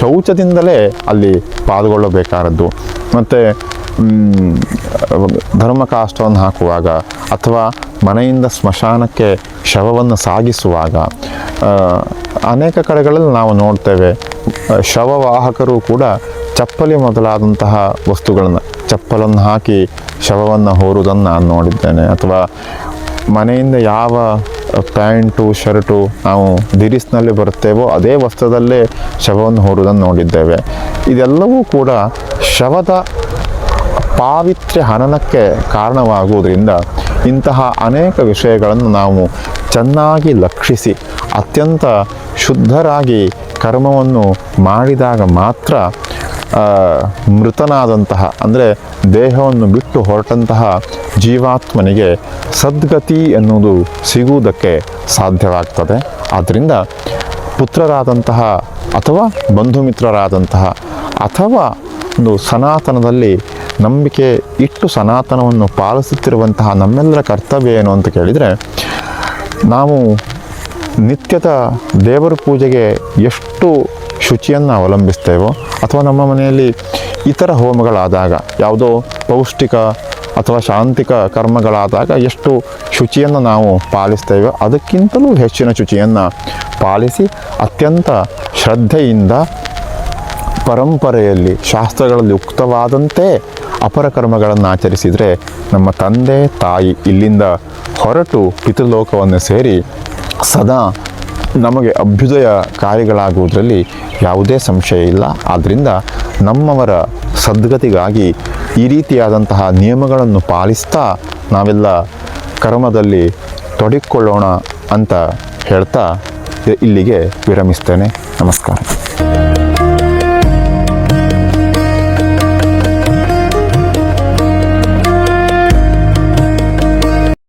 ಶೌಚದಿಂದಲೇ ಅಲ್ಲಿ ಪಾಲ್ಗೊಳ್ಳಬೇಕಾದದ್ದು. ಮತ್ತು ಧರ್ಮಕಾಷ್ಟವನ್ನು ಹಾಕುವಾಗ ಅಥವಾ ಮನೆಯಿಂದ ಸ್ಮಶಾನಕ್ಕೆ ಶವವನ್ನು ಸಾಗಿಸುವಾಗ ಅನೇಕ ಕಡೆಗಳಲ್ಲಿ ನಾವು ನೋಡ್ತೇವೆ ಶವವಾಹಕರು ಕೂಡ ಚಪ್ಪಲಿ ಮೊದಲಾದಂತಹ ವಸ್ತುಗಳನ್ನು, ಚಪ್ಪಲನ್ನು ಹಾಕಿ ಶವವನ್ನು ಹೋರುವುದನ್ನು ನಾನು ನೋಡಿದ್ದೇನೆ. ಅಥವಾ ಮನೆಯಿಂದ ಯಾವ ಪ್ಯಾಂಟು, ಶರ್ಟು ನಾವು ದಿರಿಸ್ನಲ್ಲಿ ಬರುತ್ತೇವೋ ಅದೇ ವಸ್ತ್ರದಲ್ಲೇ ಶವವನ್ನು ಹೋರುವುದನ್ನು ನೋಡಿದ್ದೇವೆ. ಇದೆಲ್ಲವೂ ಕೂಡ ಶವದ ಪಾವಿತ್ರ್ಯ ಹನನಕ್ಕೆ ಕಾರಣವಾಗುವುದರಿಂದ ಇಂತಹ ಅನೇಕ ವಿಷಯಗಳನ್ನು ನಾವು ಚೆನ್ನಾಗಿ ಲಕ್ಷಿಸಿ, ಅತ್ಯಂತ ಶುದ್ಧರಾಗಿ ಕರ್ಮವನ್ನು ಮಾಡಿದಾಗ ಮಾತ್ರ ಮೃತನಾದಂತಹ, ಅಂದರೆ ದೇಹವನ್ನು ಬಿಟ್ಟು ಹೊರಟಂತಹ ಜೀವಾತ್ಮನಿಗೆ ಸದ್ಗತಿ ಎನ್ನುವುದು ಸಿಗುವುದಕ್ಕೆ ಸಾಧ್ಯವಾಗ್ತದೆ. ಆದ್ದರಿಂದ ಪುತ್ರರಾದಂತಹ ಅಥವಾ ಬಂಧುಮಿತ್ರರಾದಂತಹ ಅಥವಾ ಒಂದು ಸನಾತನದಲ್ಲಿ ನಂಬಿಕೆ ಇಟ್ಟು ಸನಾತನವನ್ನು ಪಾಲಿಸುತ್ತಿರುವಂತಹ ನಮ್ಮೆಲ್ಲರ ಕರ್ತವ್ಯ ಏನು ಅಂತ ಕೇಳಿದರೆ, ನಾವು ನಿತ್ಯದ ದೇವರ ಪೂಜೆಗೆ ಎಷ್ಟು ಶುಚಿಯನ್ನು ಅವಲಂಬಿಸ್ತೇವೋ, ಅಥವಾ ನಮ್ಮ ಮನೆಯಲ್ಲಿ ಇತರ ಹೋಮಗಳಾದಾಗ, ಯಾವುದೋ ಪೌಷ್ಟಿಕ ಅಥವಾ ಶಾಂತಿಕ ಕರ್ಮಗಳಾದಾಗ ಎಷ್ಟು ಶುಚಿಯನ್ನು ನಾವು ಪಾಲಿಸ್ತೇವೆ, ಅದಕ್ಕಿಂತಲೂ ಹೆಚ್ಚಿನ ಶುಚಿಯನ್ನು ಪಾಲಿಸಿ ಅತ್ಯಂತ ಶ್ರದ್ಧೆಯಿಂದ ಪರಂಪರೆಯಲ್ಲಿ, ಶಾಸ್ತ್ರಗಳಲ್ಲಿ ಉಕ್ತವಾದಂತೆ ಅಪರ ಕರ್ಮಗಳನ್ನು ಆಚರಿಸಿದರೆ ನಮ್ಮ ತಂದೆ, ತಾಯಿ ಇಲ್ಲಿಂದ ಹೊರಟು ಪಿತೃಲೋಕವನ್ನು ಸೇರಿ ಸದಾ ನಮಗೆ ಅಭ್ಯುದಯ ಕಾರ್ಯಗಳಾಗುವುದರಲ್ಲಿ ಯಾವುದೇ ಸಂಶಯ ಇಲ್ಲ. ಆದ್ದರಿಂದ ನಮ್ಮವರ ಸದ್ಗತಿಗಾಗಿ ಈ ರೀತಿಯಾದಂತಹ ನಿಯಮಗಳನ್ನು ಪಾಲಿಸ್ತಾ ನಾವೆಲ್ಲ ಕರ್ಮದಲ್ಲಿ ತೊಡಿಕೊಳ್ಳೋಣ ಅಂತ ಹೇಳ್ತಾ ಇಲ್ಲಿಗೆ ವಿರಮಿಸ್ತೇನೆ. ನಮಸ್ಕಾರ.